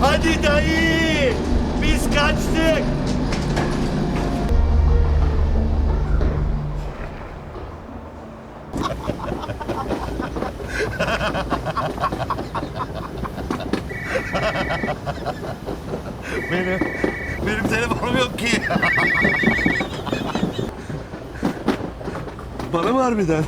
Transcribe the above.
Hadi dayı. Biz kaçtık. benim benim telefonum yok ki. Bana mı harbiden?